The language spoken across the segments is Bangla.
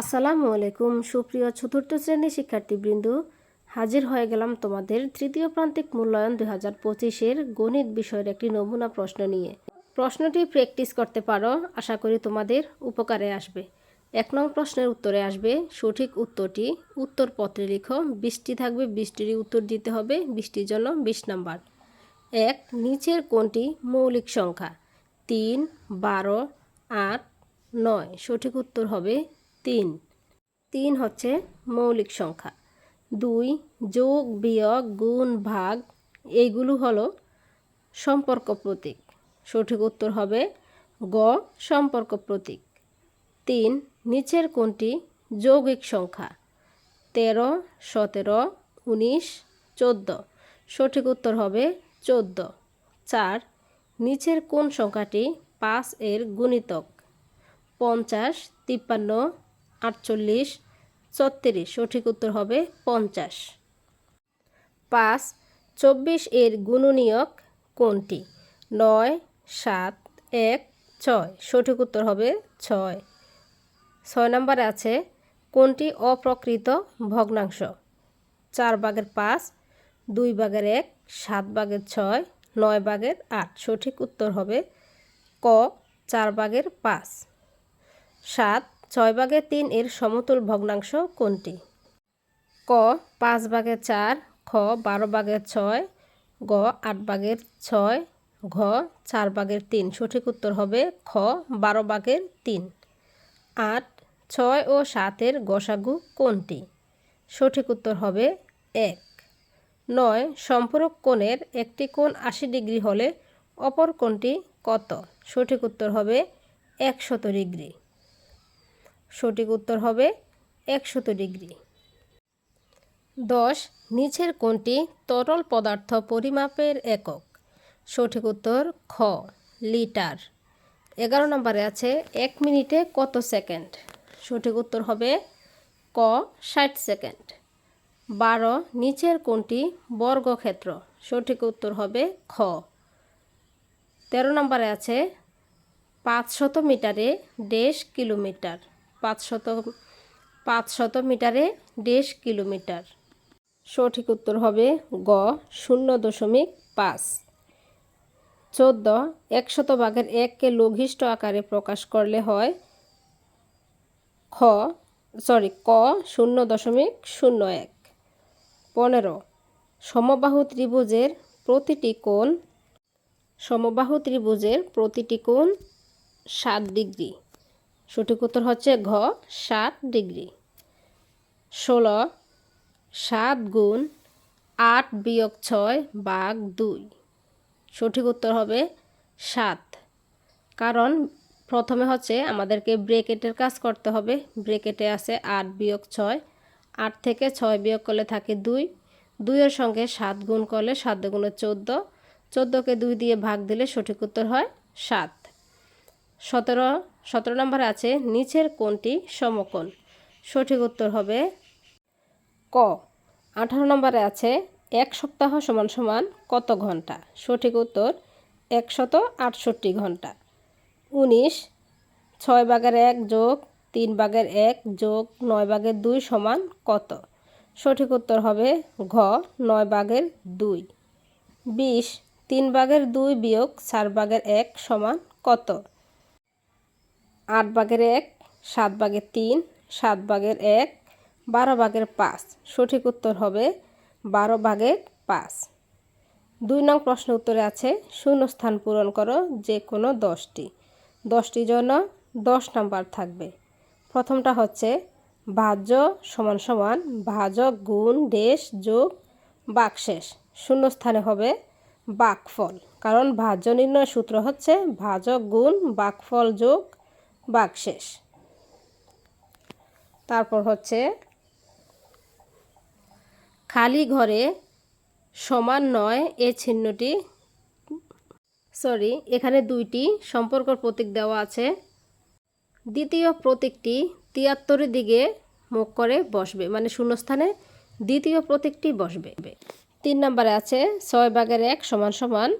আসসালামু আলাইকুম, সুপ্রিয় চতুর্থ শ্রেণির শিক্ষার্থীবৃন্দ। হাজির হয়ে গেলাম তোমাদের তৃতীয় প্রান্তিক মূল্যায়ন দুই হাজার পঁচিশের গণিত বিষয়ের একটি নমুনা প্রশ্ন নিয়ে। প্রশ্নটি প্র্যাকটিস করতে পারো, আশা করি তোমাদের উপকারে আসবে। এক নং প্রশ্নের উত্তরে আসবে, সঠিক উত্তরটি উত্তরপত্রে লিখো, বৃষ্টি থাকবে, বৃষ্টিরই উত্তর দিতে হবে, বৃষ্টির জন্য বিশ নাম্বার। এক, নিচের কোনটি মৌলিক সংখ্যা। তিন, বারো, আট, নয়, সঠিক উত্তর হবে তিন। তিন হচ্ছে মৌলিক সংখ্যা। দুই যোগ, বিয়োগ, গুণ, ভাগ, এইগুলো হলো সম্পর্ক প্রতীক। সঠিক উত্তর হবে গ, সম্পর্ক প্রতীক। তিন, নিচের কোনটি যৌগিক সংখ্যা? তেরো, সতেরো, উনিশ, চোদ্দ। সঠিক উত্তর হবে চোদ্দ। চার, নিচের কোন সংখ্যাটি পাঁচ এর গুণিতক? পঞ্চাশ, তিপ্পান্ন আটচল্লিশ, ছত্রিশ, সঠিক উত্তর হবে পঞ্চাশ। পাঁচ, চব্বিশ এর গুণনীয়ক কোনটি? নয়, সাত, এক, ছয়, সঠিক উত্তর হবে ছয়। ছয় নম্বরে আছে কোনটি অপ্রকৃত ভগ্নাংশ? চার ভাগের পাঁচ, দুই ভাগের এক, সাত ভাগের ছয়, নয় ভাগের আট, সঠিক উত্তর হবে ক, চার ভাগের পাঁচ। সাত ছয় ভাগের তিন এর সমতুল ভগ্নাংশ কোনটি? ক পাঁচ ভাগের চার, খ বারো ভাগের ছয়, গ আট ভাগের ছয়, ঘ চার ভাগের তিন। সঠিক উত্তর হবে খ বারো ভাগের তিন। আট, ছয় ও সাতের গসাগু কোনটি? সঠিক উত্তর হবে এক। নয়, সম্পূরক কোণের একটি কোণ আশি ডিগ্রি হলে অপর কোণটি কত? সঠিক উত্তর হবে একশত ডিগ্রি। সঠিক উত্তর হবে একশত ডিগ্রি। দশ, নিচের কোনটি তরল পদার্থ পরিমাপের একক? সঠিক উত্তর, খ, লিটার। এগারো নম্বরে আছে এক মিনিটে কত সেকেন্ড? সঠিক উত্তর হবে ক, ষাট সেকেন্ড। বারো, নিচের কোনটি বর্গক্ষেত্র? সঠিক উত্তর হবে খ। তেরো নম্বরে আছে পাঁচশত মিটারে দেশ কিলোমিটার। পাঁচশত পাঁচশত মিটারে দেশ কিলোমিটার। সঠিক উত্তর হবে গ, শূন্য দশমিক পাঁচ। চোদ্দ, একশত ভাগের এককে লঘিষ্ঠ আকারে প্রকাশ করলে হয় খ সরি ক, শূন্য দশমিক শূন্য এক। পনেরো, সমবাহু ত্রিভুজের প্রতিটি কোণ, সমবাহু ত্রিভুজের প্রতিটি কোণ সাত ডিগ্রি। সঠিক উত্তর হচ্ছে ঘ, সাত ডিগ্রি। ষোলো, সাত গুণ আট বিয়োগ ছয় বাঘ দুই। সঠিক উত্তর হবে সাত। কারণ প্রথমে হচ্ছে আমাদেরকে ব্রেকেটের কাজ করতে হবে। ব্রেকেটে আছে আট বিয়োগ ছয়। আট থেকে ছয় বিয়োগ করলে থাকে দুই। দুইয়ের সঙ্গে সাত গুণ করলে সাত গুণে চোদ্দ। চোদ্দোকে দুই দিয়ে ভাগ দিলে সঠিক উত্তর হয় সাত। সতেরো সতেরো নম্বর আছে নিচের কোনটি সমকোণ। সঠিক উত্তর হবে ক। আঠারো নম্বরে আছে এক সপ্তাহ সমান সমান কত ঘণ্টা? সঠিক উত্তর একশত আটষট্টি ঘণ্টা। উনিশ, ছয় ভাগের এক যোগ তিন ভাগের এক যোগ নয় ভাগের দুই সমান কত? সঠিক উত্তর হবে ঘ, নয় ভাগের দুই। বিশ, তিন ভাগের দুই বিয়োগ চার ভাগের এক সমান কত? আট ভাগের এক, সাত ভাগের তিন, সাত ভাগের এক, বারো ভাগের পাঁচ। সঠিক উত্তর হবে বারো ভাগের পাঁচ। দুই নং প্রশ্ন উত্তরে আছে, শূন্যস্থান পূরণ করো যে কোনো দশটি। দশটির জন্য দশ নাম্বার থাকবে। প্রথমটা হচ্ছে ভাজ্য সমান সমান ভাজক গুণ দেশ যোগ বাকশেষ শূন্যস্থানে হবে বাকফল। কারণ ভাজ্য নির্ণয় সূত্র হচ্ছে ভাজক গুণ বাকফল যোগ বাকশেষ তারপর হচ্ছে খালি ঘরে সমান নয় এ চিহ্নটি সরি, এখানে দুইটি সম্পর্কর প্রতীক দেওয়া আছে। দ্বিতীয় প্রতীকটি তিয়াত্তরের দিকে মুখ করে বসবে মানে শূন্যস্থানে দ্বিতীয় প্রতীকটি বসবে। তিন নম্বরে আছে ছয় বাগের এক সমান সমান,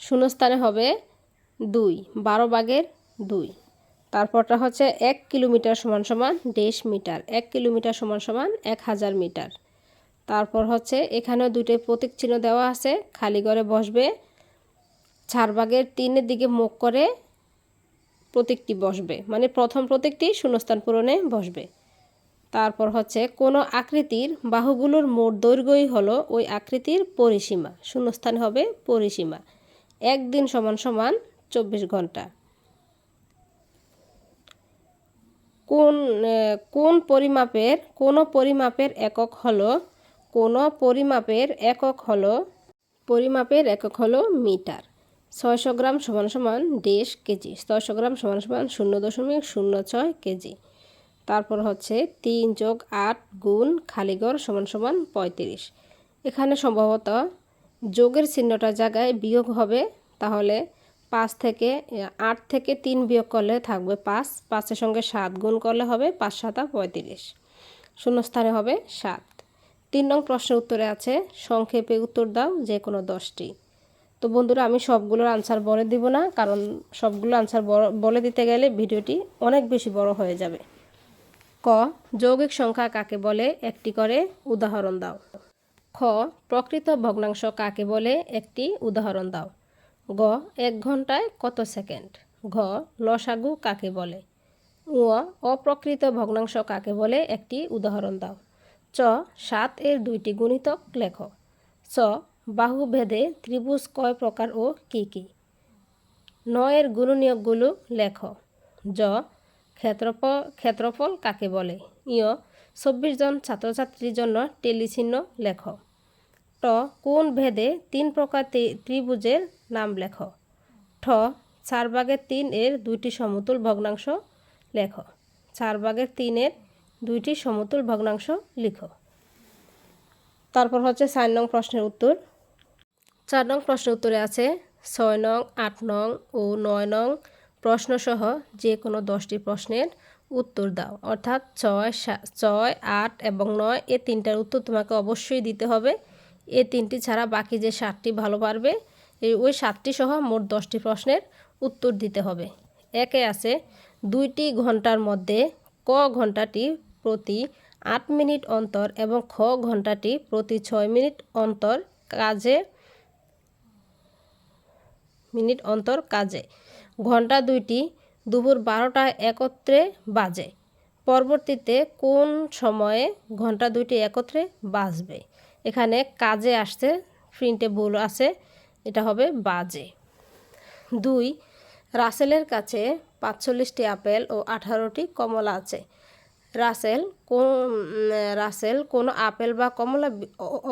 শূন্যস্থানে হবে দুই, বারো বাগের দুই। তারপরটা হচ্ছে এক কিলোমিটার সমান সমান দেড় মিটার। এক কিলোমিটার সমান সমান এক হাজার মিটার। তারপর হচ্ছে এখানেও দুইটাই প্রতীক চিহ্ন দেওয়া আছে। খালি ঘরে বসবে চারভাগের তিনের দিকে মুখ করে প্রতীকটি বসবে। মানে প্রথম প্রতীকটি শূন্যস্থান পূরণে বসবে। তারপর হচ্ছে কোনো আকৃতির বাহুগুলোর মোট দৈর্ঘ্যই হলো ওই আকৃতির পরিসীমা। শূন্যস্থান হবে পরিসীমা। একদিন সমান সমান চব্বিশ ঘণ্টা। কোন কোন পরিমাপের, কোনো পরিমাপের একক হলো, কোনো পরিমাপের একক হলো, পরিমাপের একক হলো মিটার। ছয়শো গ্রাম সমান সমান দেড় কেজি। ছয়শো গ্রাম সমান সমান শূন্য দশমিক শূন্য ছয় কেজি। তারপর হচ্ছে তিন যোগ আট গুণ খালিগড় সমান সমান পঁয়ত্রিশ। এখানে সম্ভবত যোগের চিহ্নটার জায়গায় বিয়োগ হবে, তাহলে পাঁচ থেকে আট থেকে তিন বিয়োগ করলে থাকবে পাঁচ। পাঁচের সঙ্গে সাত গুণ করলে হবে পাঁচ সাতা পঁয়ত্রিশ। শূন্যস্থানে হবে সাত। তিন নং প্রশ্নের উত্তরে আছে, সংক্ষেপে উত্তর দাও যে কোনো দশটি। তো বন্ধুরা, আমি সবগুলোর আনসার বলে দিব না, কারণ সবগুলো আনসার বলে দিতে গেলে ভিডিওটি অনেক বেশি বড় হয়ে যাবে। ক, যৌগিক সংখ্যা কাকে বলে? একটি করে উদাহরণ দাও। খ, প্রকৃত ভগ্নাংশ কাকে বলে? একটি উদাহরণ দাও। গ, এক ঘন্টায় কত সেকেন্ড? ঘ, লসাগু কাকে বলে? উ অপ্রকৃত ভগ্নাংশ কাকে বলে? একটি উদাহরণ দাও। চ, সাত এর দুইটি গুণিতক লেখ। চ, বাহুভেদে ত্রিভুজ কয় প্রকার ও কি কি? নয়ের গুণনীয়কগুলো লেখ। জ ক্ষেত্রফল ক্ষেত্রফল কাকে বলে? ইয় চব্বিশ জন ছাত্রছাত্রীর জন্য টেলিচিহ্ন লেখ। ট কোন ভেদে তিন প্রকার ত্রি- ত্রিভুজের নাম লেখ? ঠ, চার ভাগের তিন এর দুইটি সমতুল ভগ্নাংশ লেখ। চার ভাগের তিনের দুইটি সমতুল ভগ্নাংশ লিখো। তারপর হচ্ছে চার নং প্রশ্নের উত্তর। চার নং প্রশ্নের উত্তরে আছে ছয় নং, আট নং ও নয় নং প্রশ্নসহ যে কোনো দশটি প্রশ্নের উত্তর দাও। অর্থাৎ ছয় ছয়, আট এবং নয় এ তিনটার উত্তর তোমাকে অবশ্যই দিতে হবে। এ তিনটি ছাড়া বাকি যে সাতটি ভালো পারবে ওই সাতটি সহ মোট দশটি প্রশ্নের উত্তর দিতে হবে। একে আছে দুইটি ঘণ্টার মধ্যে ক ঘন্টাটি প্রতি আট মিনিট অন্তর এবং খ ঘন্টাটি প্রতি ছয় মিনিট অন্তর কাজে মিনিট অন্তর কাজে। ঘণ্টা দুইটি দুপুর বারোটায় একত্রে বাজে। পরবর্তীতে কোন সময়ে ঘণ্টা দুইটি একত্রে বাজবে? এখানে কাজে আসছে প্রিন্টে ভুল আছে, এটা হবে বাজে। দুই, রাসেলের কাছে পাঁচচল্লিশটি আপেল ও আঠারোটি কমলা আছে। রাসেল কোন, রাসেল কোনো আপেল বা কমলা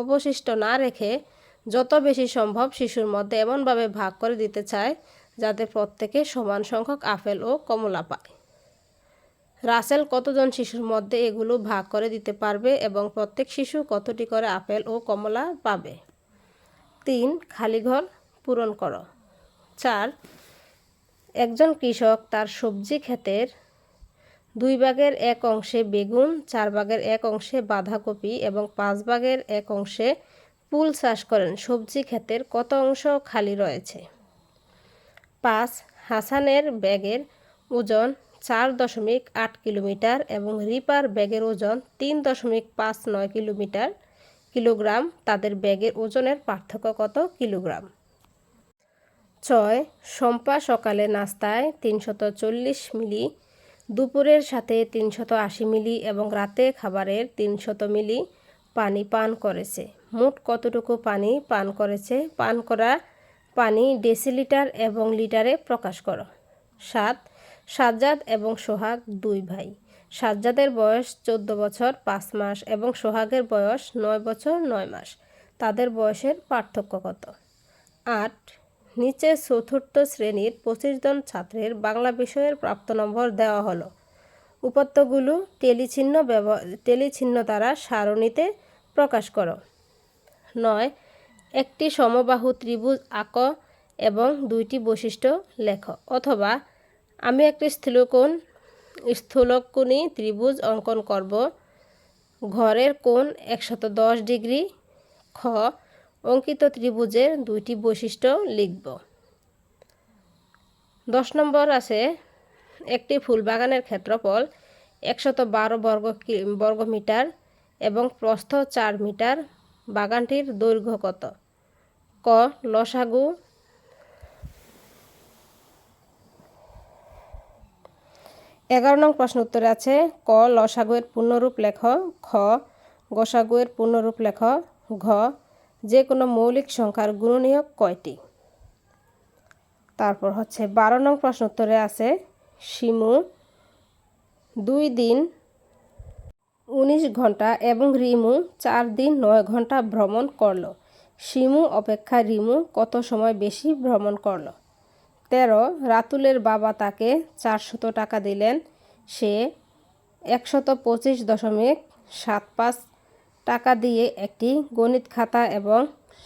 অবশিষ্ট না রেখে যত বেশি সম্ভব শিশুর মধ্যে এমনভাবে ভাগ করে দিতে চায়, যাতে প্রত্যেকে সমান সংখ্যক আপেল ও কমলা পায়। রাসেল কতজন শিশুর মধ্যে এগুলো ভাগ করে দিতে পারবে এবং প্রত্যেক শিশু কতটি করে আপেল ও কমলা পাবে? তিন, খালি ঘর পূরণ করো। চার, একজন কৃষক তার সবজি ক্ষেতের দুই ভাগের এক অংশে বেগুন, চার ভাগের এক অংশে বাঁধাকপি এবং পাঁচ ভাগের এক অংশে ফুল চাষ করেন। সবজি ক্ষেতের কত অংশ খালি রয়েছে? পাঁচ, হাসানের ব্যাগের ওজন চার দশমিক আট কিলোমিটার এবং রিপার ব্যাগের ওজন তিন দশমিক পাঁচ নয় কিলোমিটার কিলোগ্রাম। তাদের ব্যাগের ওজনের পার্থক্য কত কিলোগ্রাম? ছয়, শম্পা সকালে নাস্তায় তিনশত চল্লিশ মিলি, দুপুরের সাথে তিনশত আশি মিলি এবং রাতে খাবারের তিনশত মিলি পানি পান করেছে। মোট কতটুকু পানি পান করেছে? পান করা পানি ডেসিলিটার এবং লিটারে প্রকাশ করো। সাত সাজ্জাদ এবং সোহাগ দুই ভাই। সাজ্জাদের বয়স চোদ্দ বছর পাঁচ মাস এবং সোহাগের বয়স নয় বছর নয় মাস। তাদের বয়সের পার্থক্য কত? আট। নিচে চতুর্থ শ্রেণির পঁচিশ জন ছাত্রের বাংলা বিষয়ের প্রাপ্ত নম্বর দেওয়া হলো। উপাত্তগুলো টেলিচিহ্ন ব্যবহার টেলিচিহ্ন দ্বারা সারণীতে প্রকাশ করো। নয়। একটি সমবাহু ত্রিভুজ আঁক এবং দুইটি বৈশিষ্ট্য লেখ অথবা আমি একটি স্থূলকোণ, স্থূলকোণী ত্রিভুজ অঙ্কন করব। ঘরের কোণ একশত দশ ডিগ্রি। খ, অঙ্কিত ত্রিভুজের দুইটি বৈশিষ্ট্য লিখব। দশ নম্বর আছে, একটি ফুল বাগানের ক্ষেত্রফল একশত বারো বর্গ কি- বর্গ মিটার এবং প্রস্থ চার মিটার। বাগানটির দৈর্ঘ্য কত? ক, লসাগু এগারো নং প্রশ্ন উত্তরে আছে, ক, লসাগুয়ের পূর্ণরূপ লেখ, খ, গসাগুয়ের পূর্ণরূপ লেখ, ঘ যে কোনো মৌলিক সংখ্যার গুণনীয়ক কয়টি? তারপর হচ্ছে বারো নং প্রশ্ন উত্তরে আছে, শিমু, দুই দিন, উনিশ ঘণ্টা এবং রিমু, চার দিন, নয় ঘণ্টা ভ্রমণ করল। শিমু অপেক্ষা রিমু কত সময় বেশি ভ্রমণ করল? তেরো, রাতুলের বাবা তাকে চারশত টাকা দিলেন। সে একশত পঁচিশ দশমিক সাত পাঁচ টাকা দিয়ে একটি গণিত খাতা এবং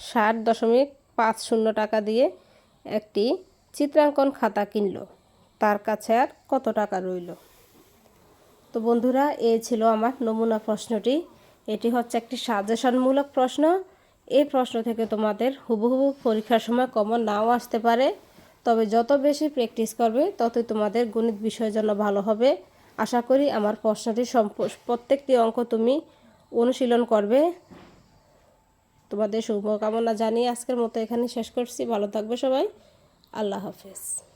ষাট দশমিক পাঁচ শূন্য টাকা দিয়ে একটি চিত্রাঙ্কন খাতা কিনল। তার কাছে আর কত টাকা রইল? তো বন্ধুরা এই ছিল আমার নমুনা প্রশ্নটি। এটি হচ্ছে একটি সাজেশনমূলক প্রশ্ন। এই প্রশ্ন থেকে তোমাদের হুবহু পরীক্ষার সময় কমন নাও আসতে পারে। তবে যত বেশি প্র্যাকটিস করবে, ততই তোমাদের গণিত বিষয়ের জন্য ভালো হবে। আশা করি আমার প্রশ্নটি প্রত্যেকটি অঙ্ক তুমি অনুশীলন করবে। তোমাদের শুভকামনা জানিয়ে আজকের মতো এখানে শেষ করছি। ভালো থাকবে সবাই। আল্লাহ হাফেজ।